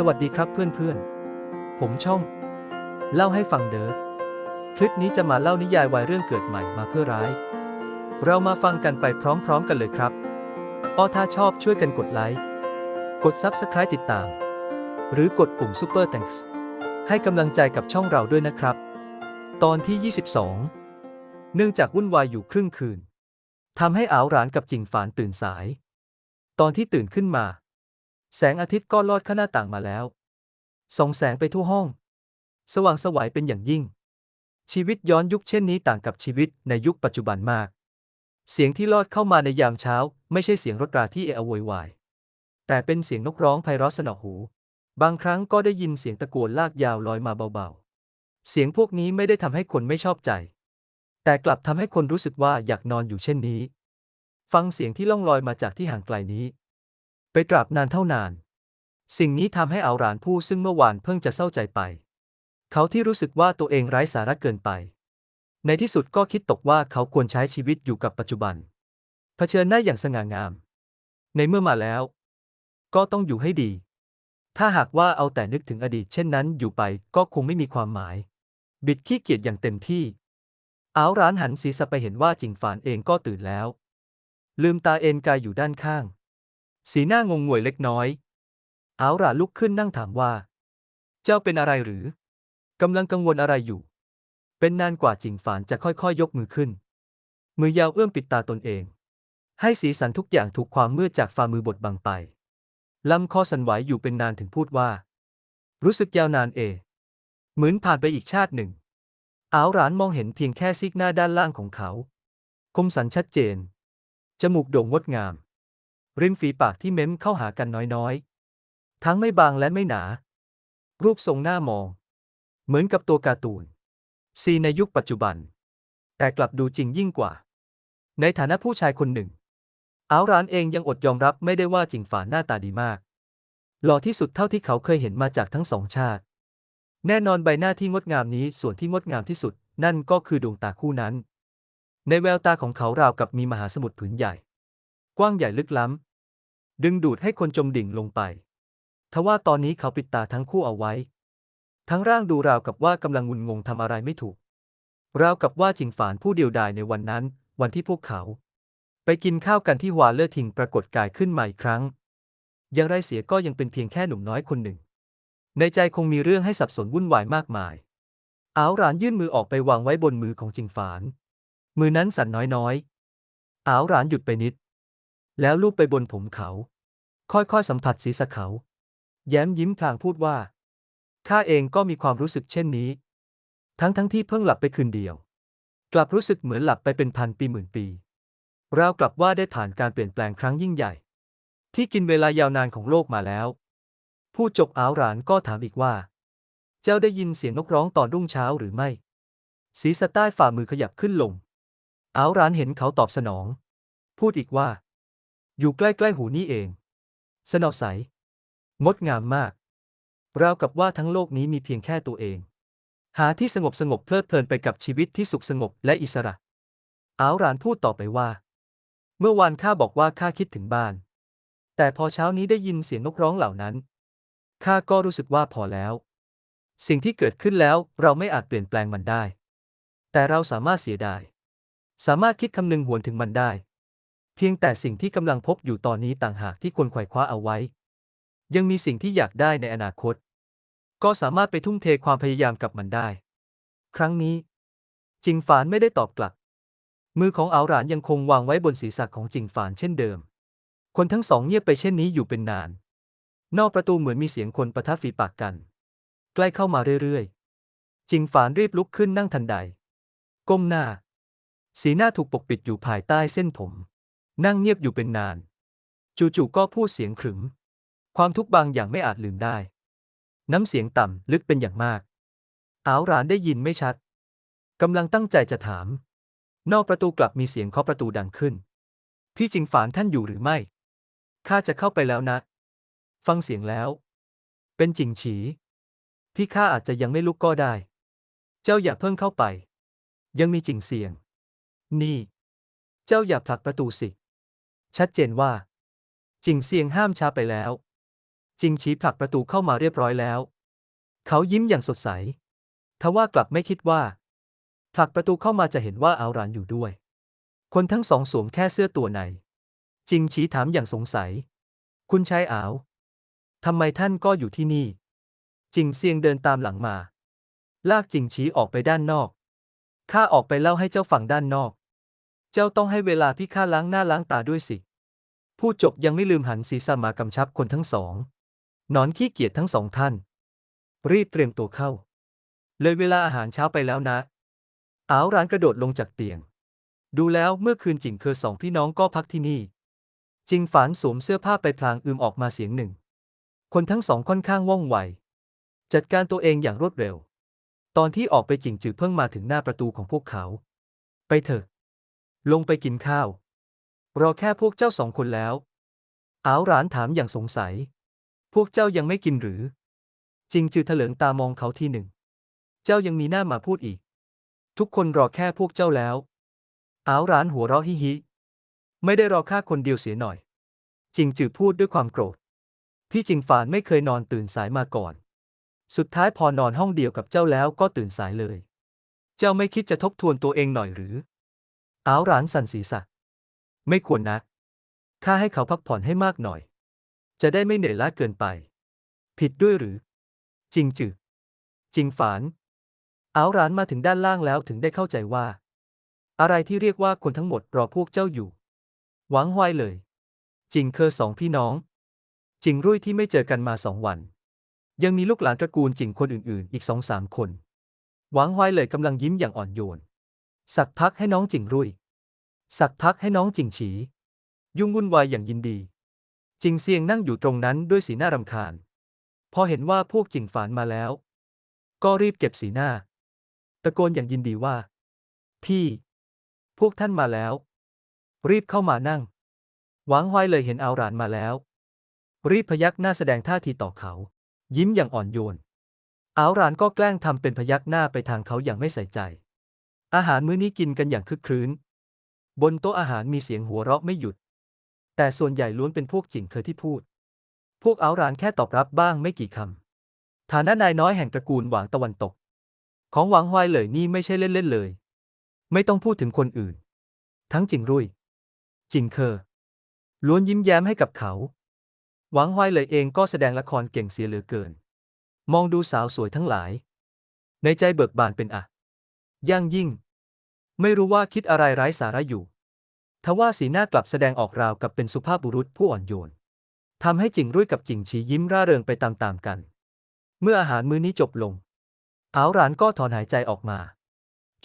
สวัสดีครับเพื่อนๆ ผมช่อง เล่าให้ฟังเด้อ คลิปนี้จะมาเล่านิยายวายเรื่องเกิดใหม่มาเพื่อร้าย เรามาฟังกันไปพร้อมๆกันเลยครับออถ้าชอบช่วยกันกดไลค์ กด Subscribe ติดตาม หรือกดปุ่ม Super Thanks ให้กำลังใจกับช่องเราด้วยนะครับ ตอนที่ 22 เนื่องจากวุ่นวายอยู่ครึ่งคืนทำให้อาวหรานกับจิงฝานตื่นสาย ตอนที่ตื่นขึ้นมา แสงอาทิตย์ก็ลอดเข้าหน้าต่างมาแล้ว ส่องแสงไปทั่วห้อง สว่างสวัยเป็นอย่างยิ่ง ชีวิตย้อนยุคเช่นนี้ต่างกับชีวิตในยุคปัจจุบันมาก เสียงที่ลอดเข้ามาในยามเช้า ไม่ใช่เสียงรถราที่เอะอะโวยวาย แต่เป็นเสียงนกร้องไพเราะสนอหู บางครั้งก็ได้ยินเสียงตะโกนลากยาวลอยมาเบาๆ เสียงพวกนี้ไม่ได้ทำให้คนไม่ชอบใจ แต่กลับทำให้คนรู้สึกว่าอยากนอนอยู่เช่นนี้ ฟังเสียงที่ล่องลอยมาจากที่ห่างไกลนี้ ตราบนานเท่านาน สิ่งนี้ทำให้เอาหลานผู้ซึ่งเมื่อวานเพิ่งจะเศร้าใจไป เขาที่รู้สึกว่าตัวเองไร้สาระเกินไป ในที่สุดก็คิดตกว่าเขาควรใช้ชีวิตอยู่กับปัจจุบัน เผชิญหน้าอย่างสง่างาม ในเมื่อมาแล้ว ก็ต้องอยู่ให้ดี ถ้าหากว่าเอาแต่นึกถึงอดีตเช่นนั้นอยู่ไปก็คงไม่มีความหมาย บิดขี้เกียจอย่างเต็มที่อาร้านหันศีรษะไปเห็นว่าจิงฝานเองก็ตื่นแล้ว ลืมตาเอนกายอยู่ด้านข้าง สีหน้างงงวยเล็กน้อยอ้าวราลุกขึ้นนั่งถามว่า เจ้าเป็นอะไรหรือกำลังกังวลอะไรอยู่ เป็นนานกว่าจิงฝานจะค่อยๆยยกมือขึ้น มือยาวเอื้อมปิดตาตนเอง ให้สีสันทุกอย่างถูกความมืดจากฝ่ามือบดบังไปลำคอสันไหวอยู่เป็นนานถึงพูดว่า รู้สึกยาวนานเอ เหมือนผ่านไปอีกชาติหนึ่งอ้าวหรานมองเห็นเพียงแค่ซีกหน้าด้านล่างของเขา คมสันชัดเจน จมูกโด่งงดงาม ริมฝีปากที่เม้มเข้าหากันน้อยๆ ทั้งไม่บางและไม่หนา รูปทรงหน้ามอง เหมือนกับตัวการ์ตูน ซีในยุคปัจจุบัน แต่กลับดูจริงยิ่งกว่า ในฐานะผู้ชายคนหนึ่ง อาวรานเองยังอดยอมรับไม่ได้ว่าจิงฝานหน้าตาดีมาก หล่อที่สุดเท่าที่เขาเคยเห็นมาจากทั้งสองชาติ แน่นอนใบหน้าที่งดงามนี้ส่วนที่งดงามที่สุด นั่นก็คือดวงตาคู่นั้น ในแววตาของเขาราวกับมีมหาสมุทรผืนใหญ่ กว้างใหญ่ลึกล้ำ ดึงดูดให้คนจมดิ่งลงไป ทว่าตอนนี้เขาปิดตาทั้งคู่เอาไว้ ทั้งร่างดูราวกับว่ากำลังงุนงงทำอะไรไม่ถูก ราวกับว่าจิงฝานผู้เดียวดายในวันนั้น วันที่พวกเขา ไปกินข้าวกันที่วาเลอร์ทิงปรากฏกายขึ้นมาอีกครั้ง อย่างไรเสียก็ยังเป็นเพียงแค่หนุ่มน้อยคนหนึ่ง ในใจคงมีเรื่องให้สับสนวุ่นวายมากมาย อ้าวหรานยื่นมือออกไปวางไว้บนมือของจิงฝาน มือนั้นสั่นน้อยๆอ้าวหรานหยุดไปนิด แล้วลูบไปบนผมเขา ค่อยๆสัมผัสศีรษะเขา แย้มยิ้มพลางพูดว่า ข้าเองก็มีความรู้สึกเช่นนี้ ทั้งๆที่เพิ่งหลับไปคืนเดียว กลับรู้สึกเหมือนหลับไปเป็นพันปีหมื่นปี เรากลับว่าได้ผ่านการเปลี่ยนแปลงครั้งยิ่งใหญ่ ที่กินเวลายาวนานของโลกมาแล้ว ผู้จบอ้าวหรานก็ถามอีกว่า เจ้าได้ยินเสียงนกร้องตอนรุ่งเช้าหรือไม่ ศีรษะใต้ฝ่ามือขยับขึ้นลงอ้าวหรานเห็นเขาตอบสนอง พูดอีกว่า อยู่ใกล้ๆหูนี่เอง สนอใส งดงามมาก ราวกับว่าทั้งโลกนี้มีเพียงแค่ตัวเอง หาที่สงบสงบเพลิดเพลินไปกับชีวิตที่สุขสงบและอิสระ อาวรานพูดต่อไปว่า เมื่อวานข้าบอกว่าข้าคิดถึงบ้าน แต่พอเช้านี้ได้ยินเสียงนกร้องเหล่านั้น ข้าก็รู้สึกว่าพอแล้ว สิ่งที่เกิดขึ้นแล้วเราไม่อาจเปลี่ยนแปลงมันได้ แต่เราสามารถเสียดาย สามารถคิดคำนึงหวนถึงมันได้ เพียงแต่สิ่งที่กำลังพบอยู่ตอนนี้ต่างหากที่ควรไขว่คว้าเอาไว้ ยังมีสิ่งที่อยากได้ในอนาคต ก็สามารถไปทุ่มเทความพยายามกับมันได้ ครั้งนี้ จิงฝานไม่ได้ตอบกลับ มือของอาหรานยังคงวางไว้บนศีรษะของจิงฝานเช่นเดิม คนทั้งสองเงียบไปเช่นนี้อยู่เป็นนาน นอกประตูเหมือนมีเสียงคนประทับฝีปากกัน ใกล้เข้ามาเรื่อยๆ จิงฝานรีบลุกขึ้นนั่งทันใด ก้มหน้า สีหน้าถูกปกปิดอยู่ภายใต้เส้นผม นั่งเงียบอยู่เป็นนาน จู่ๆก็พูดเสียงขรึม ความทุกข์บางอย่างไม่อาจลืมได้ น้ำเสียงต่ำลึกเป็นอย่างมากอ้าวหรานได้ยินไม่ชัดกำลังตั้งใจจะถาม นอกประตูกลับมีเสียงเคาะประตูดังขึ้น พี่จิงฝานท่านอยู่หรือไม่ข้าจะเข้าไปแล้วนะ ฟังเสียงแล้ว เป็นจิงฉี พี่ข้าอาจจะยังไม่ลุกก็ได้ เจ้าอย่าเพิ่งเข้าไป ยังมีจิงเสียง นี่ เจ้าอย่าผลักประตูสิ ชัดเจนว่า จิงเสียงห้ามช้าไปแล้ว จิงฉีผลักประตูเข้ามาเรียบร้อยแล้ว เขายิ้มอย่างสดใส ทว่ากลับไม่คิดว่า ผลักประตูเข้ามาจะเห็นว่าอาหรานอยู่ด้วย คนทั้งสองสวมแค่เสื้อตัวใน จิงฉีถามอย่างสงสัย คุณชายอาวทำไมท่านก็อยู่ที่นี่ จิงเซียงเดินตามหลังมา ลากจิงฉีออกไปด้านนอก ข้าออกไปเล่าให้เจ้าฟังด้านนอก เจ้าต้องให้เวลาพี่ข้าล้างหน้าล้างตาด้วยสิ พูดจบยังไม่ลืมหันศีรษะมากำชับคนทั้งสองหนอนขี้เกียจทั้งสองท่าน รีบเตรียมตัวเข้า เลยเวลาอาหารเช้าไปแล้วนะอ้าวร้านกระโดดลงจากเตียง ดูแล้วเมื่อคืนจิงเคอสองพี่น้องก็พักที่นี่ จิงฝานสวมเสื้อผ้าไปพลางอืมออกมาเสียงหนึ่ง คนทั้งสองค่อนข้างว่องไว จัดการตัวเองอย่างรวดเร็ว ตอนที่ออกไปจิงจือเพิ่งมาถึงหน้าประตูของพวกเขา ไปเถอะ ลงไปกินข้าว รอแค่พวกเจ้าสองคนแล้วอ้าวร้านถามอย่างสงสัย พวกเจ้ายังไม่กินหรือจิงจือเถลิงตามองเขาทีหนึ่ง เจ้ายังมีหน้ามาพูดอีก ทุกคนรอแค่พวกเจ้าแล้วอ้าวร้านหัวเราะฮิฮิ ไม่ได้รอข้าคนเดียวเสียหน่อยจิงจือพูดด้วยความโกรธ พี่จิงฝานไม่เคยนอนตื่นสายมาก่อน สุดท้ายพอนอนห้องเดียวกับเจ้าแล้วก็ตื่นสายเลย เจ้าไม่คิดจะทบทวนตัวเองหน่อยหรืออ้าวร้านสันศีรษะ ไม่ควรนะข้าให้เขาพักผ่อนให้มากหน่อย จะได้ไม่เหนื่อยล้าเกินไป ผิดด้วยหรือ จริงจือจริงฝานอ้าวร้านมาถึงด้านล่างแล้วถึงได้เข้าใจว่า อะไรที่เรียกว่าคนทั้งหมดรอพวกเจ้าอยู่ หวังไวเลย จริงเคอสองพี่น้อง จริงรุ่ยที่ไม่เจอกันมาสองวัน ยังมีลูกหลานตระกูลจริงคนอื่นๆ อีกสองสามคน หวังไวเลยกำลังยิ้มอย่างอ่อนโยน สักพักให้น้องจิงรุ่ย สักพักให้น้องจิงฉี ยุ่งวุ่นวายอย่างยินดี จิงเซียงนั่งอยู่ตรงนั้นด้วยสีหน้ารำคาญ พอเห็นว่าพวกจิงฝานมาแล้ว ก็รีบเก็บสีหน้า ตะโกนอย่างยินดีว่า พี่ พวกท่านมาแล้ว รีบเข้ามานั่ง หวังไวเลยเห็นเอาหลานมาแล้ว รีบพยักหน้าแสดงท่าทีต่อเขา ยิ้มอย่างอ่อนโยนอาวรานก็แกล้งทำเป็นพยักหน้าไปทางเขาอย่างไม่ใส่ใจ อาหารมื้อนี้กินกันอย่างคึกครื้น บนโต๊ะอาหารมีเสียงหัวเราะไม่หยุด แต่ส่วนใหญ่ล้วนเป็นพวกจิงเคยที่พูด พวกเอารานแค่ตอบรับบ้างไม่กี่คำ ฐานะนายน้อยแห่งตระกูลหวางตะวันตก ของหวังฮวายเหลยนี่ไม่ใช่เล่นๆเลย ไม่ต้องพูดถึงคนอื่น ทั้งจิงรุ่ย จิงเคอล้วนยิ้มแย้มให้กับเขา หวังฮวายเหลยเองก็แสดงละครเก่งเสียเหลือเกิน มองดูสาวสวยทั้งหลาย ในใจเบิกบานเป็นอะย่างยิ่ง ไม่รู้ว่าคิดอะไรไร้สาระอยู่ ทว่าสีหน้ากลับแสดงออกราวกับเป็นสุภาพบุรุษผู้อ่อนโยน ทำให้จิงรุ่ยกับจิงฉียิ้มร่าเริงไปตามๆกัน เมื่ออาหารมื้อนี้จบลงอ้าวหลานก็ถอนหายใจออกมา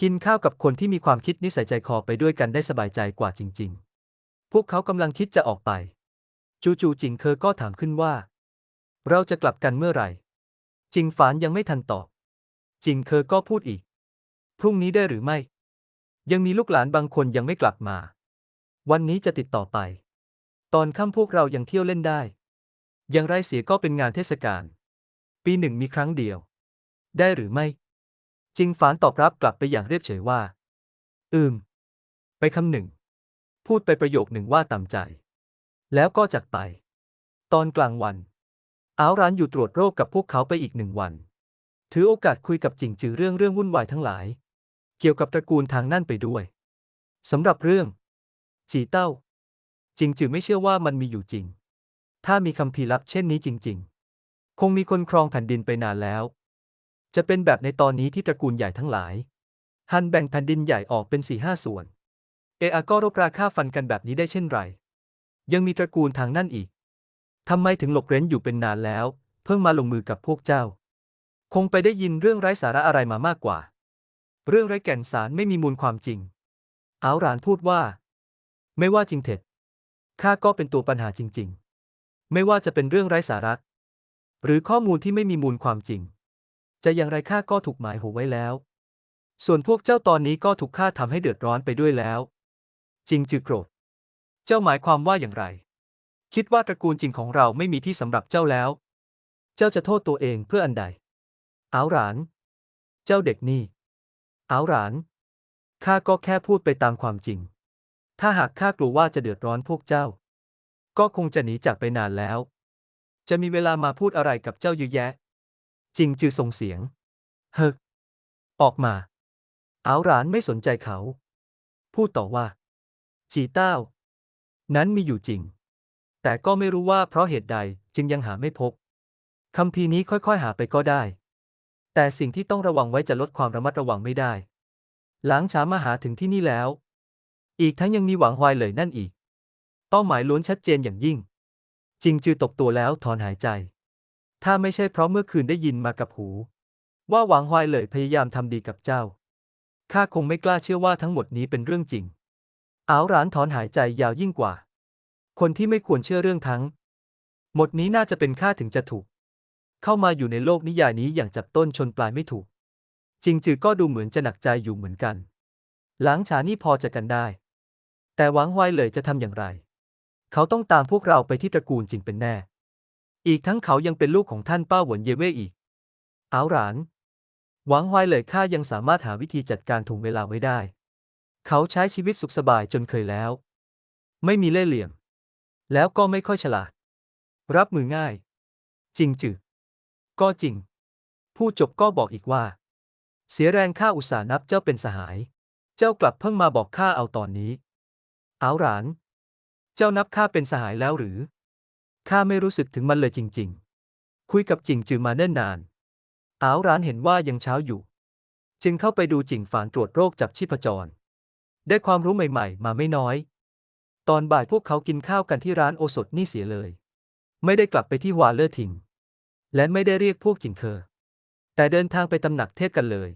กินข้าวกับคนที่มีความคิดนิสัยใจคอไปด้วยกันได้สบายใจกว่าจริง ๆ พวกเขากำลังคิดจะออกไป จู่ๆจิงเคอก็ถามขึ้นว่า เราจะกลับกันเมื่อไหร่ จิงฝานยังไม่ทันตอบ จิงเคอก็พูดอีก พรุ่งนี้ได้หรือไม่ ยังมีลูกหลานบางคนยังไม่กลับมา วันนี้จะติดต่อไป ตอนค่ำพวกเรายังเที่ยวเล่นได้ อย่างไรเสียก็เป็นงานเทศกาล ปีหนึ่งมีครั้งเดียว ได้หรือไม่จิงฝานตอบรับกลับไปอย่างเรียบเฉยว่า อืม ไปคำหนึ่ง พูดไปประโยคหนึ่งว่าตามใจ แล้วก็จากไป ตอนกลางวัน อ้าวร้านอยู่ตรวจโรคกับพวกเขาไปอีกหนึ่งวัน ถือโอกาสคุยกับจิงจือเรื่องเรื่องวุ่นวายทั้งหลาย เกี่ยวกับตระกูลทางนั่นไปด้วยสำหรับเรื่อง จีเต้าจิงจือไม่เชื่อว่ามันมีอยู่จริง ถ้ามีคำพีร์ลับเช่นนี้จริง ๆ คงมีคนครองแผ่นดินไปนานแล้ว จะเป็นแบบในตอนนี้ที่ตระกูลใหญ่ทั้งหลาย หันแบ่งแผ่นดินใหญ่ออกเป็นสี่ห้าส่วน เออาก็รบราค่าฟันกันแบบนี้ได้เช่นไร ยังมีตระกูลทางนั่นอีกทำไมถึงหลบเร้นอยู่เป็นนานแล้ว เพิ่งมาลงมือกับพวกเจ้า คงไปได้ยินเรื่องไร้สาระอะไรมามากกว่า เรื่องไร้แก่นสารไม่มีมูลความจริง อาวหลานพูดว่า ไม่ว่าจริงเท็จข้าก็เป็นตัวปัญหาจริง ๆ ไม่ว่าจะเป็นเรื่องไร้สาระ หรือข้อมูลที่ไม่มีมูลความจริง จะอย่างไรข้าก็ถูกหมายหัวไว้แล้ว ส่วนพวกเจ้าตอนนี้ก็ถูกข้าทำให้เดือดร้อนไปด้วยแล้ว จริงจือโกรธ เจ้าหมายความว่าอย่างไร คิดว่าตระกูลจริงของเราไม่มีที่สำหรับเจ้าแล้ว เจ้าจะโทษตัวเองเพื่ออันใดอาวหลาน เจ้าเด็กนี่ อ้าวหลาน ข้าก็แค่พูดไปตามความจริง ถ้าหากข้ากลัวว่าจะเดือดร้อนพวกเจ้า ก็คงจะหนีจากไปนานแล้ว จะมีเวลามาพูดอะไรกับเจ้าเยอะแยะ จริงจือส่งเสียง เฮกออกมา เอาหลานไม่สนใจเขา พูดต่อว่า จีเต้า นั้นมีอยู่จริง แต่ก็ไม่รู้ว่าเพราะเหตุใดจึงยังหาไม่พบคำพีนี้ค่อยๆหาไปก็ได้ แต่สิ่งที่ต้องระวังไว้จะลดความระมัดระวังไม่ได้ หลังช้ามาหาถึงที่นี่แล้ว อีกทั้งยังมีหวังฮวายเลยนั่นอีก เป้าหมายล้วนชัดเจนอย่างยิ่ง จิงจือตกตัวแล้วถอนหายใจ ถ้าไม่ใช่เพราะเมื่อคืนได้ยินมากับหู ว่าหวังฮวายเลยพยายามทำดีกับเจ้า ข้าคงไม่กล้าเชื่อว่าทั้งหมดนี้เป็นเรื่องจริง อ้าวหลานถอนหายใจยาวยิ่งกว่า คนที่ไม่ควรเชื่อเรื่องทั้ง หมดนี้น่าจะเป็นข้าถึงจะถูก เข้ามาอยู่ในโลกนิยายนี้อย่างจับต้นชนปลายไม่ถูก จริงจือก็ดูเหมือนจะหนักใจอยู่เหมือนกัน หลังฉานี่พอจะกันได้ แต่หวังไวเลยจะทำอย่างไร เขาต้องตามพวกเราไปที่ตระกูลจริงเป็นแน่ อีกทั้งเขายังเป็นลูกของท่านป้าหวนเยเว่อีก เอาหลาน หวังไวเลยข้ายังสามารถหาวิธีจัดการถ่วงเวลาไว้ได้ เขาใช้ชีวิตสุขสบายจนเคยแล้ว ไม่มีเล่ห์เหลี่ยม แล้วก็ไม่ค่อยฉลาด รับมือง่าย จริงจือ ก็จริง ผู้จบก็บอกอีกว่า เสียแรงข้าอุตส่าห์นับเจ้าเป็นสหาย เจ้ากลับเพิ่งมาบอกข้าเอาตอนนี้ เอาหลาน เจ้านับข้าเป็นสหายแล้วหรือข้าไม่รู้สึกถึงมันเลยจริง ๆ คุยกับจิงจือมาเนิ่นนานเอาหลานเห็นว่ายังเช้าอยู่ จึงเข้าไปดูจิงฝานตรวจโรคจับชีพจร ได้ความรู้ใหม่ๆ มาไม่น้อย ตอนบ่ายพวกเขากินข้าวกันที่ร้านโอสถนี่เสียเลย ไม่ได้กลับไปที่วาเลอร์ทิง และไม่ได้เรียกพวกจิงเคอ แต่เดินทางไปตำหนักเทพกันเลย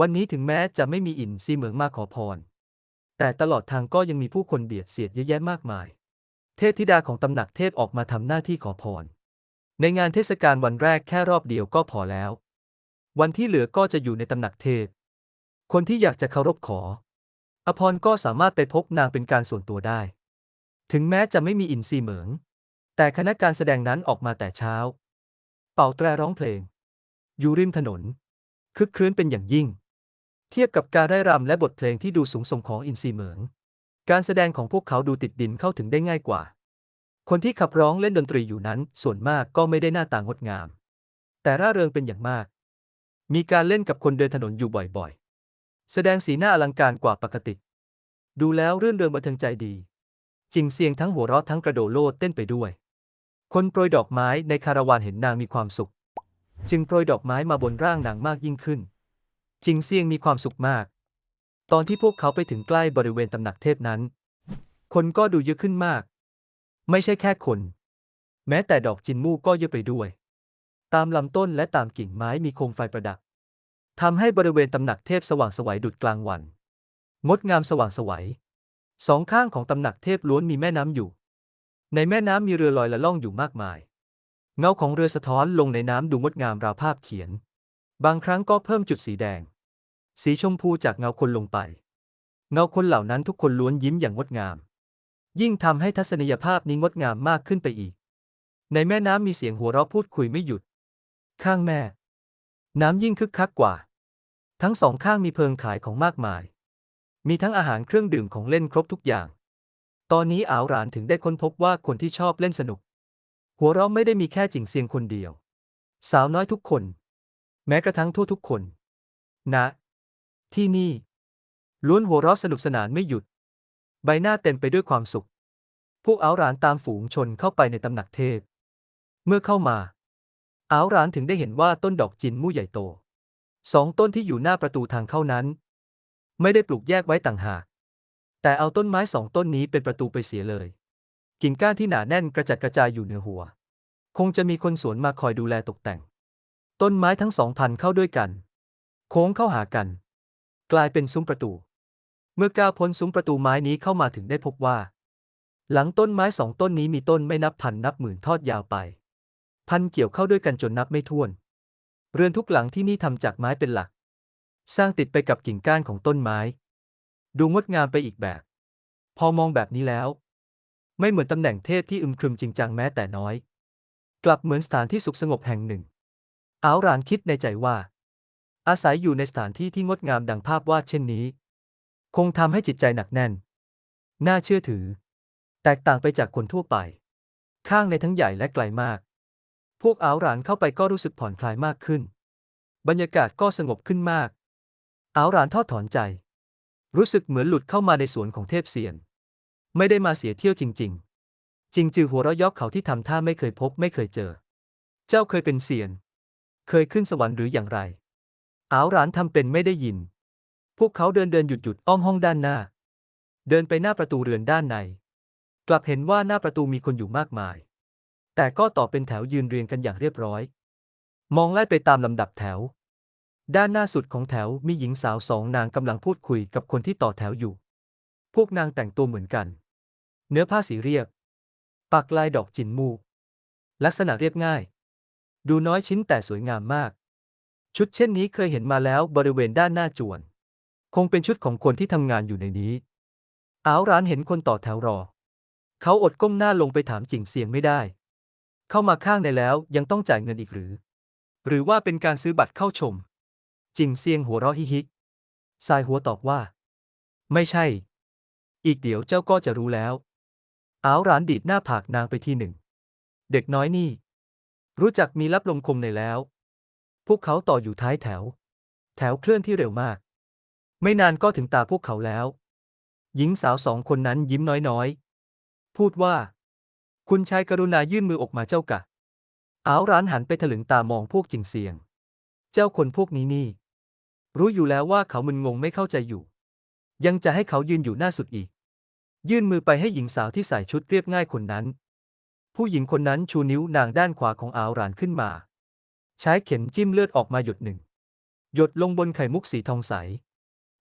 วันนี้ถึงแม้จะไม่มีอินซีเหมืองมาขอพร แต่ตลอดทางก็ยังมีผู้คนเบียดเสียดเยอะแยะมากมาย เทพธิดาของตำหนักเทพออกมาทำหน้าที่ขอพร ในงานเทศกาลวันแรกแค่รอบเดียวก็พอแล้ว วันที่เหลือก็จะอยู่ในตำหนักเทพ คนที่อยากจะเคารพขอ อภรก็สามารถไปพบนางเป็นการส่วนตัวได้ ถึงแม้จะไม่มีอินซีเหมือง แต่คณะการแสดงนั้นออกมาแต่เช้า เป่าแตรร้องเพลง อยู่ริมถนน คึกครื้นเป็นอย่างยิ่ง เทียบกับการได้รำและบทเพลงที่ดูสูงส่งของอินซีเหมือง การแสดงของพวกเขาดูติดดินเข้าถึงได้ง่ายกว่า คนที่ขับร้องเล่นดนตรีอยู่นั้น ส่วนมากก็ไม่ได้หน้าตางดงาม แต่ร่าเริงเป็นอย่างมาก มีการเล่นกับคนเดินถนนอยู่บ่อยๆ แสดงสีหน้าอลังการกว่าปกติ ดูแล้วเรื่อนเริงบันเทิงใจดี จิงเซียงทั้งหัวเราะทั้งกระโดดโลดเต้นไปด้วย คนโปรยดอกไม้ในคาราวานเห็นนางมีความสุข จึงโปรยดอกไม้มาบนร่างนางมากยิ่งขึ้น จิงเซียงมีความสุขมาก ตอนที่พวกเขาไปถึงใกล้บริเวณตำหนักเทพนั้น คนก็ดูเยอะขึ้นมาก ไม่ใช่แค่คน แม้แต่ดอกจินมู่ก็เยอะไปด้วย ตามลำต้นและตามกิ่งไม้มีโคมไฟประดับทำให้บริเวณตำหนักเทพสว่างไสวัยดุจกลางวัน งดงามสว่างไสวัยสองข้างของตำหนักเทพล้วนมีแม่น้ำอยู่ ในแม่น้ำมีเรือลอยละล่องอยู่มากมาย เงาของเรือสะท้อนลงในน้ำดูงดงามราวภาพเขียน บางครั้งก็เพิ่มจุดสีแดง สีชมพูจากเงาคนลงไป เงาคนเหล่านั้นทุกคนล้วนยิ้มอย่างงดงาม ยิ่งทำให้ทัศนียภาพนี้งดงามมากขึ้นไปอีก ในแม่น้ำมีเสียงหัวเราะพูดคุยไม่หยุด ข้างแม่ น้ำยิ่งคึกคักกว่า ทั้งสองข้างมีเพิงขายของมากมาย มีทั้งอาหารเครื่องดื่มของเล่นครบทุกอย่าง ตอนนี้อาวหลานถึงได้ค้นพบว่าคนที่ชอบเล่นสนุก หัวเราะไม่ได้มีแค่จิงเซียงคนเดียว สาวน้อยทุกคน แม้กระทั่งทั่วทุกคน นะ ที่นี่ ล้วนหัวเราะสนุกสนานไม่หยุด ใบหน้าเต็มไปด้วยความสุข พวกอาวหลานตามฝูงชนเข้าไปในตำหนักเทพ เมื่อเข้ามาอาวหลานถึงได้เห็นว่าต้นดอกจินมู่ใหญ่โตสองต้นที่อยู่หน้าประตูทางเข้านั้น ไม่ได้ปลูกแยกไว้ต่างหาก แต่เอาต้นไม้สองต้นนี้เป็นประตูไปเสียเลย กิ่งก้านที่หนาแน่นกระจัดกระจายอยู่เหนือหัว คงจะมีคนสวนมาคอยดูแลตกแต่ง ต้นไม้ทั้งสองพันเข้าด้วยกัน โค้งเข้าหากัน กลายเป็นซุ้มประตู เมื่อก้าวพ้นซุ้มประตูไม้นี้เข้ามาถึงได้พบว่า หลังต้นไม้สองต้นนี้มีต้นไม่นับพันนับหมื่นทอดยาวไป พันเกี่ยวเข้าด้วยกันจนนับไม่ถ้วน เรือนทุกหลังที่นี่ทำจากไม้เป็นหลัก สร้างติดไปกับกิ่งก้านของต้นไม้ ดูงดงามไปอีกแบบ พอมองแบบนี้แล้ว ไม่เหมือนตำแหน่งเทพที่อึมครึมจริงจังแม้แต่น้อย กลับเหมือนสถานที่สุขสงบแห่งหนึ่ง อาวรานคิดในใจว่า อาศัยอยู่ในสถานที่ที่งดงามดังภาพวาดเช่นนี้ คงทำให้จิตใจหนักแน่น น่าเชื่อถือ แตกต่างไปจากคนทั่วไป ข้างในทั้งใหญ่และไกลมาก พวกอาวรานเข้าไปก็รู้สึกผ่อนคลายมากขึ้น บรรยากาศก็สงบขึ้นมากอาวรานทอดถอนใจ รู้สึกเหมือนหลุดเข้ามาในสวนของเทพเซียน ไม่ได้มาเสียเที่ยวจริง ๆ จริงจือหัวเราะยอกเขาที่ทำท่าไม่เคยพบไม่เคยเจอ เจ้าเคยเป็นเซียน เคยขึ้นสวรรค์หรืออย่างไรอาวหรานทำเป็นไม่ได้ยิน พวกเขาเดินเดินหยุดหยุดอ้อมห้องด้านหน้า เดินไปหน้าประตูเรือนด้านใน กลับเห็นว่าหน้าประตูมีคนอยู่มากมาย แต่ก็ต่อเป็นแถวยืนเรียงกันอย่างเรียบร้อย มองไล่ไปตามลำดับแถว ด้านหน้าสุดของแถวมีหญิงสาวสองนางกำลังพูดคุยกับคนที่ต่อแถวอยู่ พวกนางแต่งตัวเหมือนกัน เนื้อผ้าสีเรียบ ปักลายดอกจินมู ลักษณะเรียบง่าย ดูน้อยชิ้นแต่สวยงามมาก ชุดเช่นนี้เคยเห็นมาแล้วบริเวณด้านหน้าจวน คงเป็นชุดของคนที่ทำงานอยู่ในนี้ อ้าวร้านเห็นคนต่อแถวรอ เขาอดก้มหน้าลงไปถามจิงเสียงไม่ได้ เข้ามาข้างในแล้วยังต้องจ่ายเงินอีกหรือ หรือว่าเป็นการซื้อบัตรเข้าชม จิงเซียงหัวเราะฮิฮิสายหัวตอบว่า ไม่ใช่ อีกเดี๋ยวเจ้าก็จะรู้แล้ว อ้าวร้านดีดหน้าผากนางไปทีหนึ่ง เด็กน้อยนี่ รู้จักมีรับลมคมในแล้ว พวกเขาต่ออยู่ท้ายแถว แถวเคลื่อนที่เร็วมาก ไม่นานก็ถึงตาพวกเขาแล้ว หญิงสาวสองคนนั้นยิ้มน้อยๆ พูดว่า คุณชายกรุณายื่นมือออกมาเจ้ากะอ้าวร้านหันไปถลึงตามองพวกจิงเสียง เจ้าคนพวกนี้นี่ รู้อยู่แล้วว่าเขามึนงงไม่เข้าใจอยู่ ยังจะให้เขายืนอยู่หน้าสุดอีก ยื่นมือไปให้หญิงสาวที่ใส่ชุดเรียบง่ายคนนั้น ผู้หญิงคนนั้นชูนิ้วนางด้านขวาของอาวรานขึ้นมา ใช้เข็มจิ้มเลือดออกมาหยดหนึ่ง หยดลงบนไข่มุกสีทองใส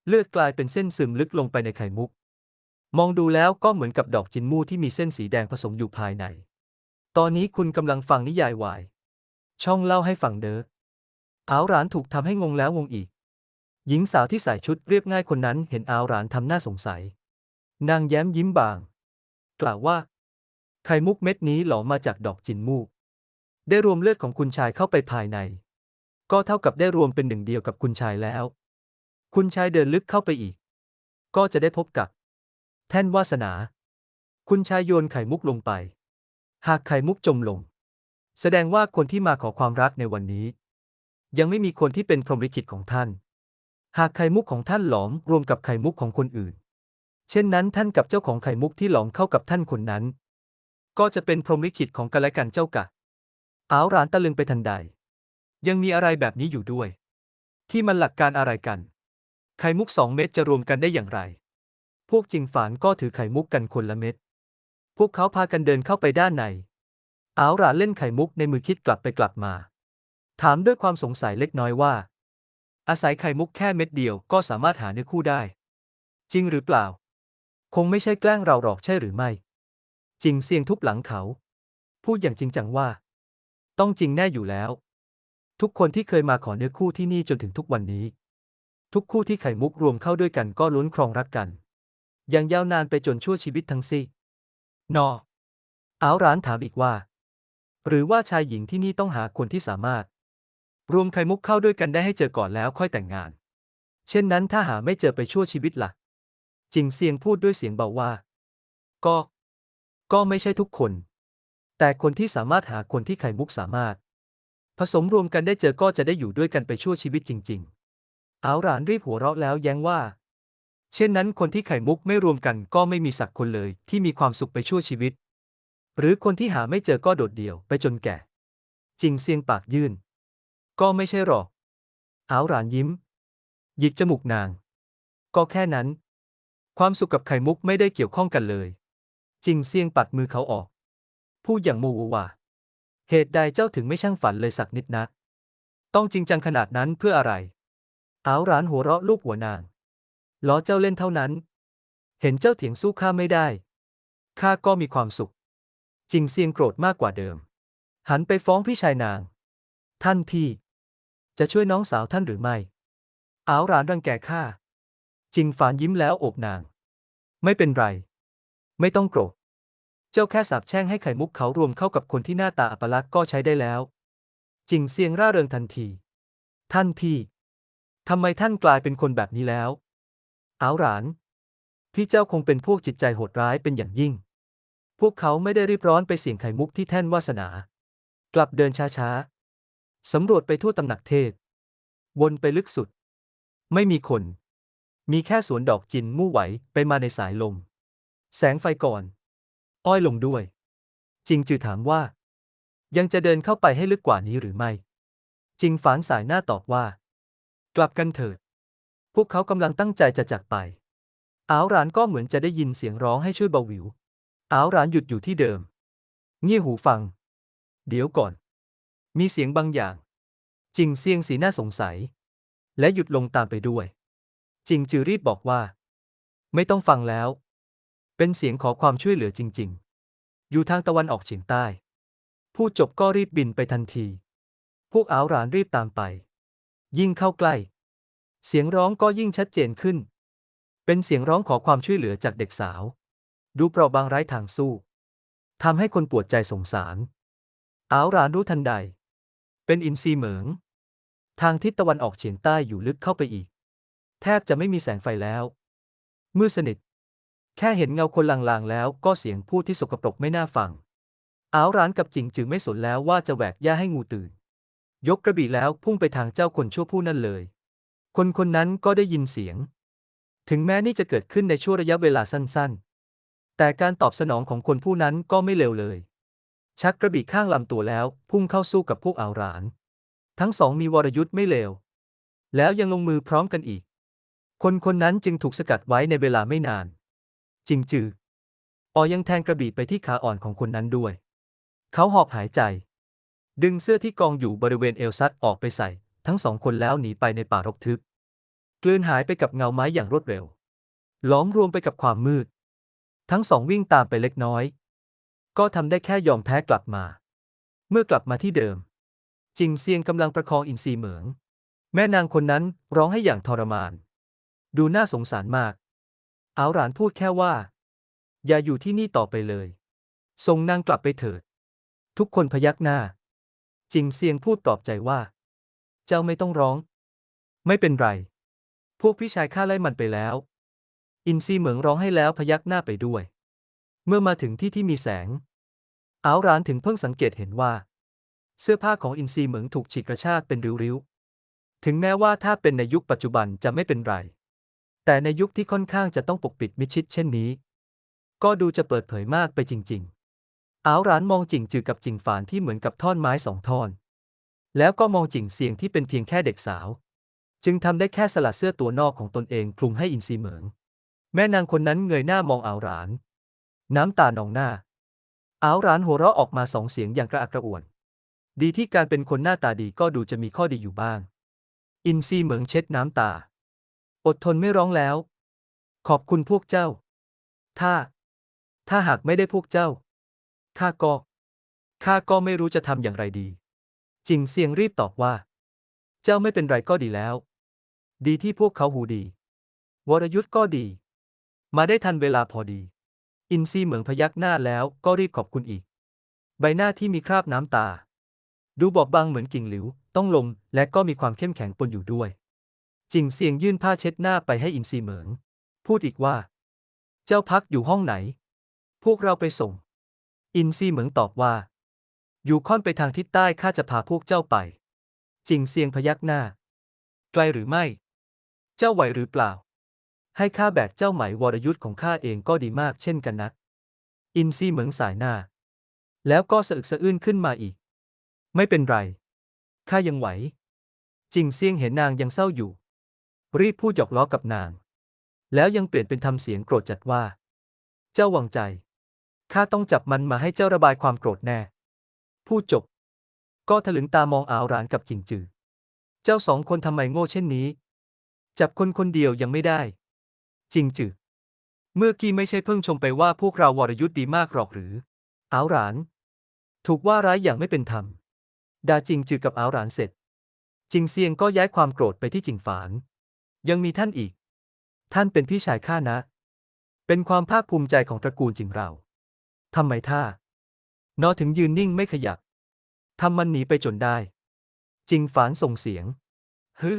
เลือดกลายเป็นเส้นซึมลึกลงไปในไข่มุก มองดูแล้วก็เหมือนกับดอกจินมู่ที่มีเส้นสีแดงผสมอยู่ภายใน ตอนนี้คุณกำลังฟังนิยายวาย ช่องเล่าให้ฟังเด้ออาวรานถูกทำให้งงแล้วงงอีก หญิงสาวที่ใส่ชุดเรียบง่ายคนนั้นเห็นอาวหรานทำหน้าสงสัย นางแย้มยิ้มบาง กล่าวว่า ไข่มุกเม็ดนี้หลอมมาจากดอกจินมูก ได้รวมเลือดของคุณชายเข้าไปภายใน ก็เท่ากับได้รวมเป็นหนึ่งเดียวกับคุณชายแล้ว คุณชายเดินลึกเข้าไปอีก ก็จะได้พบกับ แท่นวาสนา คุณชายโยนไข่มุกลงไป หากไข่มุกจมลง แสดงว่าคนที่มาขอความรักในวันนี้ ยังไม่มีคนที่เป็นพรหมลิขิตของท่าน หากไข่มุกของท่านหลอมรวมกับไข่มุกของคนอื่น เช่นนั้นท่านกับเจ้าของไข่มุกที่หลอมเข้ากับท่านคนนั้น ก็จะเป็นพรหมลิขิตของกันและกันเจ้ากะอ้าวรานตะลึงไปทันใด ยังมีอะไรแบบนี้อยู่ด้วย ที่มันหลักการอะไรกัน ไข่มุกสองเม็ดจะรวมกันได้อย่างไร พวกจิงฝานก็ถือไข่มุกกันคนละเม็ด พวกเขาพากันเดินเข้าไปด้านในอ้าวรานเล่นไข่มุกในมือคิดกลับไปกลับมา ถามด้วยความสงสัยเล็กน้อยว่า อาศัยไข่มุกแค่เม็ดเดียวก็สามารถหาเนื้อคู่ได้ จริงหรือเปล่า คงไม่ใช่แกล้งเราหรอกใช่หรือไม่ จริงเสียงทุบหลังเขา พูดอย่างจริงจังว่า ต้องจริงแน่อยู่แล้ว ทุกคนที่เคยมาขอเนื้อคู่ที่นี่จนถึงทุกวันนี้ ทุกคู่ที่ไข่มุกรวมเข้าด้วยกันก็ล้นครองรักกันอย่างยาวนานไปจนชั่วชีวิตทั้งสิ้นนออาวร้านถามอีกว่า หรือว่าชายหญิงที่นี่ต้องหาคนที่สามารถ รวมไข่มุกเข้าด้วยกันได้ให้เจอก่อนแล้วค่อยแต่งงาน เช่นนั้นถ้าหาไม่เจอไปชั่วชีวิตละ่ะ จิงเซียงพูดด้วยเสียงเบาว่า ก็ ก็ไม่ใช่ทุกคน แต่คนที่สามารถหาคนที่ไข่มุกสามารถ ผสมรวมกันได้เจอก็จะได้อยู่ด้วยกันไปชั่วชีวิตจริงๆอาหลานรีบหัวเราะแล้วแย้งว่า เช่นนั้นคนที่ไข่มุกไม่รวมกันก็ไม่มีสักคนเลยที่มีความสุขไปชั่วชีวิต หรือคนที่หาไม่เจอก็โดดเดี่ยวไปจนแก่ จิงเซียงปากยื่น ก็ไม่ใช่หรอกอ้าวหลานยิ้ม หยิกจมูกนาง ก็แค่นั้น ความสุขกับไข่มุกไม่ได้เกี่ยวข้องกันเลย จิงเซียงปัดมือเขาออก พูดอย่างโมโหว่า เหตุใดเจ้าถึงไม่ช่างฝันเลยสักนิดนะ ต้องจริงจังขนาดนั้นเพื่ออะไรอ้าวร้านหัวเราะลูกหัวนาง ล้อเจ้าเล่นเท่านั้น เห็นเจ้าเถียงสู้ข้าไม่ได้ ข้าก็มีความสุข จิงเซียงโกรธมากกว่าเดิม หันไปฟ้องพี่ชายนาง ท่านพี่ จะช่วยน้องสาวท่านหรือไม่อ้าวรานรังแกข้าจิงฝานยิ้มแล้วโอบนาง ไม่เป็นไร ไม่ต้องโกรธ เจ้าแค่สาบแช่งให้ไข่มุกเขารวมเข้ากับคนที่หน้าตาอัปลักษณ์ก็ใช้ได้แล้ว จิงเซียงร่าเริงทันที ท่านพี่ทำไมท่านกลายเป็นคนแบบนี้แล้วอ้าวหลาน พี่เจ้าคงเป็นพวกจิตใจโหดร้ายเป็นอย่างยิ่ง พวกเขาไม่ได้รีบร้อนไปเสี่ยงไข่มุกที่แท่นวาสนา กลับเดินช้าๆ สำรวจไปทั่วตำหนักเทศ วนไปลึกสุด ไม่มีคน มีแค่สวนดอกจินมู่ไหวไปมาในสายลม แสงไฟก่อน อ้อยลงด้วย จิงจือถามว่า ยังจะเดินเข้าไปให้ลึกกว่านี้หรือไม่ จิงฝานสายหน้าตอบว่า กลับกันเถิด พวกเขากำลังตั้งใจจะจากไป อ้าวรานก็เหมือนจะได้ยินเสียงร้องให้ช่วยเบาหวิวอ้าวรานหยุดอยู่ที่เดิม เงี่ยหูฟัง เดี๋ยวก่อน มีเสียงบางอย่างจริงเซียงสีหน้าสงสัย และหยุดลงตามไปด้วยจริงจือรีบบอกว่า ไม่ต้องฟังแล้ว เป็นเสียงขอความช่วยเหลือจริง ๆ อยู่ทางตะวันออกเฉียงใต้ ผู้จบก็รีบบินไปทันที พวกอ้าวหรานรีบตามไป ยิ่งเข้าใกล้ เสียงร้องก็ยิ่งชัดเจนขึ้น เป็นเสียงร้องขอความช่วยเหลือจากเด็กสาว ดูเปราะบางไร้ทางสู้ทำให้คนปวดใจสงสาร อ้าวหรานรู้ทันใด เป็นอินทรีเหมิงทางทิศตะวันออกเฉียงใต้อยู่ลึกเข้าไปอีก แทบจะไม่มีแสงไฟแล้ว มืดสนิท แค่เห็นเงาคนลางๆแล้วก็เสียงพูดที่สกปรกไม่น่าฟัง อ้าวร้านกับจิงจือไม่สนแล้วว่าจะแหวกหญ้าให้งูตื่น ยกกระบี่แล้วพุ่งไปทางเจ้าคนชั่วผู้นั่นเลย คนคนนั้นก็ได้ยินเสียง ถึงแม้นี่จะเกิดขึ้นในช่วงระยะเวลาสั้นๆ แต่การตอบสนองของคนผู้นั้นก็ไม่เร็วเลย ชักกระบี่ข้างลำตัวแล้ว พุ่งเข้าสู้กับพวกอาวร้าน ทั้งสองมีวรยุทธ์ไม่เลว แล้วยังลงมือพร้อมกันอีก คนคนนั้นจึงถูกสกัดไว้ในเวลาไม่นาน จริงจือออยังแทงกระบี่ไปที่ขาอ่อนของคนนั้นด้วย เขาหอบหายใจ ดึงเสื้อที่กองอยู่บริเวณเอวซัดออกไปใส่ ทั้งสองคนแล้วหนีไปในป่ารกทึบ กลืนหายไปกับเงาไม้อย่างรวดเร็ว ล้อมรวมไปกับความมืด ทั้งสองวิ่งตามไปเล็กน้อย ก็ทำได้แค่ยอมแพ้กลับมา เมื่อกลับมาที่เดิม จิงเซียงกำลังประคองอินทรีเหมือง แม่นางคนนั้นร้องให้อย่างทรมาน ดูน่าสงสารมากอาวหลานพูดแค่ว่า อย่าอยู่ที่นี่ต่อไปเลยส่งนางกลับไปเถิด ทุกคนพยักหน้า จิงเซียงพูดปลอบใจว่า เจ้าไม่ต้องร้อง ไม่เป็นไร พวกพี่ชายข้าไล่มันไปแล้ว อินซีเหมืองร้องให้แล้วพยักหน้าไปด้วย เมื่อมาถึงที่ที่มีแสง อาวหลานถึงเพิ่งสังเกตเห็นว่า เสื้อผ้าของอินซีเหมืองถูกฉีกกระชากเป็นริ้วๆ ถึงแม้ว่าถ้าเป็นในยุคปัจจุบันจะไม่เป็นไร แต่ในยุคที่ค่อนข้างจะต้องปกปิดมิชิดเช่นนี้ ก็ดูจะเปิดเผยมากไปจริง ๆอ้าวรานมองจิงจือกับจิงฝานที่เหมือนกับท่อนไม้สองท่อน แล้วก็มองจิงเสียงที่เป็นเพียงแค่เด็กสาว จึงทำได้แค่สลัดเสื้อตัวนอกของตนเองคลุมให้อินซีเหมิงแม่นางคนนั้นเงยหน้ามองอ้าวราน น้ำตานองหน้า อ้าวหรานหัวเราะออกมาสองเสียงอย่างกระอักกระอ่วน ดีที่การเป็นคนหน้าตาดีก็ดูจะมีข้อดีอยู่บ้าง อินซีเหมิงเช็ดน้ำตา อดทนไม่ร้องแล้ว ขอบคุณพวกเจ้า ถ้า ถ้าหากไม่ได้พวกเจ้า ข้าก็ ข้าก็ไม่รู้จะทำอย่างไรดี จิงเซียงรีบตอบว่า เจ้าไม่เป็นไรก็ดีแล้ว ดีที่พวกเขาหูดี วรยุทธ์ก็ดี มาได้ทันเวลาพอดี อินซีเหมืองพยักหน้าแล้วก็รีบขอบคุณอีก ใบหน้าที่มีคราบน้ำตา ดูบอบบางเหมือนกิ่งหลิว ต้องลมและก็มีความเข้มแข็งปนอยู่ด้วย จิงเซียงยื่นผ้าเช็ดหน้าไปให้อินซีเหมิงพูดอีกว่า เจ้าพักอยู่ห้องไหน พวกเราไปส่ง อินซีเหมิงตอบว่า อยู่ค่อนไปทางทิศใต้ข้าจะพาพวกเจ้าไป จิงเซียงพยักหน้า ไกลหรือไม่ เจ้าไหวหรือเปล่า ให้ข้าแบกเจ้าไหมวรยุทธ์ของข้าเองก็ดีมากเช่นกันนะอินซีเหมิงสายหน้า แล้วก็สะอึกสะอื้นขึ้นมาอีก ไม่เป็นไรข้ายังไหว จิงเซียงเห็นนางยังเศร้าอยู่ รีบพูดหยอกล้อกับนาง แล้วยังเปลี่ยนเป็นทำเสียงโกรธจัดว่า เจ้าวังใจข้าต้องจับมันมาให้เจ้าระบายความโกรธแน่ พูดจบ ก็ถลึงตามองอาวรานกับจิงจือ เจ้าสองคนทำไมโง่เช่นนี้ จับคนคนเดียวยังไม่ได้ จริงจือเมื่อกี้ไม่ใช่เพิ่งชมไปว่าพวกเราวรยุทธ์ดีมากหรอกหรืออาวหราน ถูกว่าร้ายอย่างไม่เป็นธรรมดาจิงจือกับอาวหรานเสร็จ จิงเซียงก็ย้ายความโกรธไปที่จิงฝาน ยังมีท่านอีก ท่านเป็นพี่ชายข้านะ เป็นความภาคภูมิใจของตระกูลจิงเราทำไมท่านอถึงยืนนิ่งไม่ขยับทำมันหนีไปจนได้ จิงฝานส่งเสียงฮึ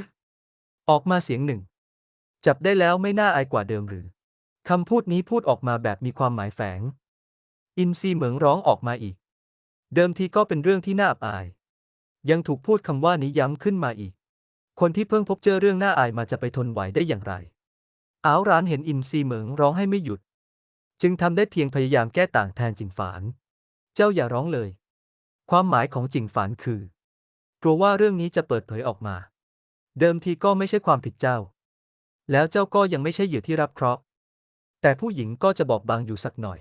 ออกมาเสียงหนึ่ง จับได้แล้วไม่น่าอายกว่าเดิมหรือ คำพูดนี้พูดออกมาแบบมีความหมายแฝง อินซีเหมิงร้องออกมาอีก เดิมทีก็เป็นเรื่องที่น่าอับอาย ยังถูกพูดคำว่านี้ย้ำขึ้นมาอีก คนที่เพิ่งพบเจอเรื่องน่าอายมาจะไปทนไหวได้อย่างไร อ้าวร้านเห็นอินซีเหมิงร้องให้ไม่หยุด จึงทำได้เพียงพยายามแก้ต่างแทนจิงฝาน เจ้าอย่าร้องเลย ความหมายของจิงฝานคือ กลัวว่าเรื่องนี้จะเปิดเผยออกมา เดิมทีก็ไม่ใช่ความผิดเจ้า แล้วเจ้าก็ยังไม่ใช่เหยื่อที่รับเคราะห์ แต่ผู้หญิงก็จะบอกบางอยู่สักหน่อย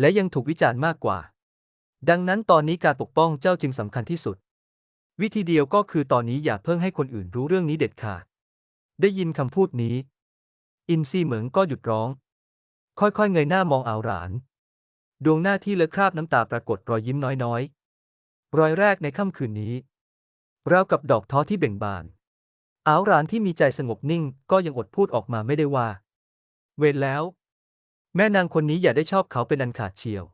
และยังถูกวิจารณ์มากกว่า ดังนั้นตอนนี้การปกป้องเจ้าจึงสำคัญที่สุด วิธีเดียวก็คือตอนนี้อย่าเพิ่งให้คนอื่นรู้เรื่องนี้เด็ดขาด ได้ยินคำพูดนี้ อินซีเหมิงก็หยุดร้อง ค่อยๆเงยหน้ามองอาวหราน ดวงหน้าที่เลอะคราบน้ำตาปรากฏรอยยิ้มน้อยๆ รอยแรกในค่ำคืนนี้ ราวกับดอกท้อที่เบ่งบาน อาวรานที่มีใจสงบนิ่ง ก็ยังอดพูดออกมาไม่ได้ว่า เวรแล้ว แม่นางคนนี้อย่าได้ชอบเขาเป็นอันขาดเชียว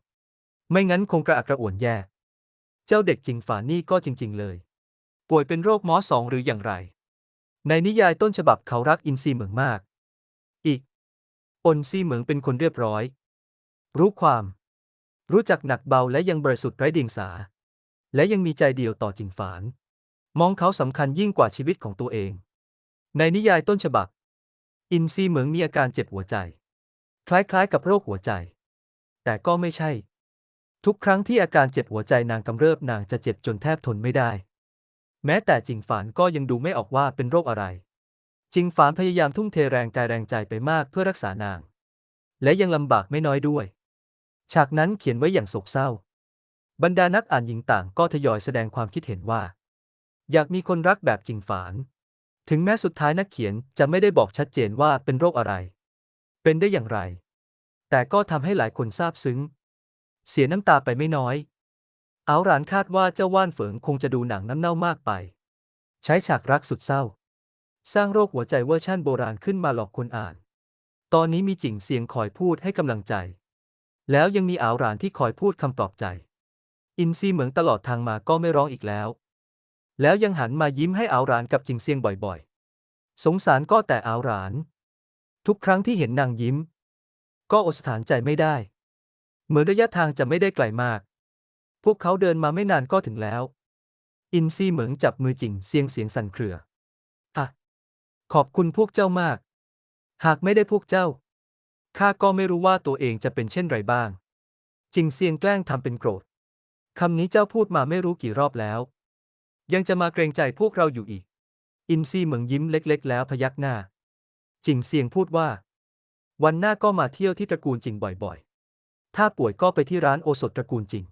ไม่งั้นคงกระอักกระอ่วนแย่ เจ้าเด็กจริงฝานี่ก็จริง ๆ เลย ป่วยเป็นโรคมอสสองหรืออย่างไร ในนิยายต้นฉบับเขารักอินซีเหมืองมาก อีกอนซีเหมืองเป็นคนเรียบร้อย รู้ความ รู้จักหนักเบาและยังบริสุทธิ์ไร้เดียงสา และยังมีใจเดียวต่อจิงฝาน มองเขาสำคัญยิ่งกว่าชีวิตของตัวเอง ในนิยายต้นฉบับ อินซีเหมืองมีอาการเจ็บหัวใจ คล้ายๆกับโรคหัวใจ แต่ก็ไม่ใช่ ทุกครั้งที่อาการเจ็บหัวใจนางกำเริบนางจะเจ็บจนแทบทนไม่ได้ แม้แต่จิงฝานก็ยังดูไม่ออกว่าเป็นโรคอะไร จิงฝานพยายามทุ่มเทแรงกายแรงใจไปมากเพื่อรักษานาง และยังลำบากไม่น้อยด้วย ฉากนั้นเขียนไว้อย่างโศกเศร้า บรรดานักอ่านหญิงต่างก็ทยอยแสดงความคิดเห็นว่า อยากมีคนรักแบบจริงฝาน ถึงแม้สุดท้ายนักเขียนจะไม่ได้บอกชัดเจนว่าเป็นโรคอะไร เป็นได้อย่างไร แต่ก็ทำให้หลายคนซาบซึ้ง เสียน้ำตาไปไม่น้อย เอาหลานคาดว่าเจ้าว่านเฟิงคงจะดูหนังน้ำเน่ามากไป ใช้ฉากรักสุดเศร้า สร้างโรคหัวใจเวอร์ชั่นโบราณขึ้นมาหลอกคนอ่าน ตอนนี้มีจิงเสียงคอยพูดให้กำลังใจ แล้วยังมีอาวหลานที่คอยพูดคำปลอบใจ อินซีเหมืองตลอดทางมาก็ไม่ร้องอีกแล้ว แล้วยังหันมายิ้มให้อาวหลานกับจิงเซียงบ่อยๆ สงสารก็แต่อาวหลาน ทุกครั้งที่เห็นนางยิ้ม ก็อดสถานใจไม่ได้ เหมือนระยะทางจะไม่ได้ไกลมาก พวกเขาเดินมาไม่นานก็ถึงแล้ว อินซีเหมืองจับมือจิงเสียงเสียงสั่นเครืออะขอบคุณพวกเจ้ามาก หากไม่ได้พวกเจ้า ข้าก็ไม่รู้ว่าตัวเองจะเป็นเช่นไรบ้าง จิงเซียงแกล้งทำเป็นโกรธคำนี้เจ้าพูดมาไม่รู้กี่รอบแล้ว ยังจะมาเกรงใจพวกเราอยู่อีก อินซีเหมืองยิ้มเล็กๆ แล้วพยักหน้า จิงเซียงพูดว่า วันหน้าก็มาเที่ยวที่ตระกูลจิงบ่อยๆ ถ้าป่วยก็ไปที่ร้านโอสถตระกูลจิง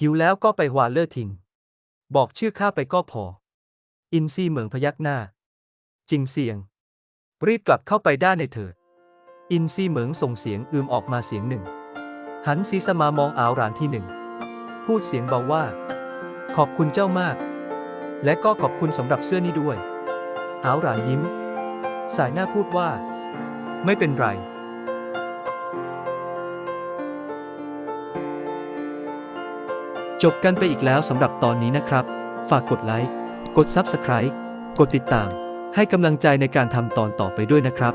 หิวแล้วก็ไปฮวาเลอร์ทิง บอกชื่อข้าไปก็พอ อินซีเหมืองพยักหน้า จิงเซียง รีบกลับเข้าไปด้านในเถิด อินซีเหมิงส่งเสียงอืมออกมาเสียงหนึ่ง หันศีรษะมามองอาวรานที่หนึ่ง พูดเสียงเบาว่า ขอบคุณเจ้ามาก และก็ขอบคุณสำหรับเสื้อนี้ด้วยอาวรานยิ้ม สายหน้าพูดว่า ไม่เป็นไร จบกันไปอีกแล้วสำหรับตอนนี้นะครับ ฝากกดไลค์ กด Subscribe กดติดตาม ให้กำลังใจในการทำตอนต่อไปด้วยนะครับ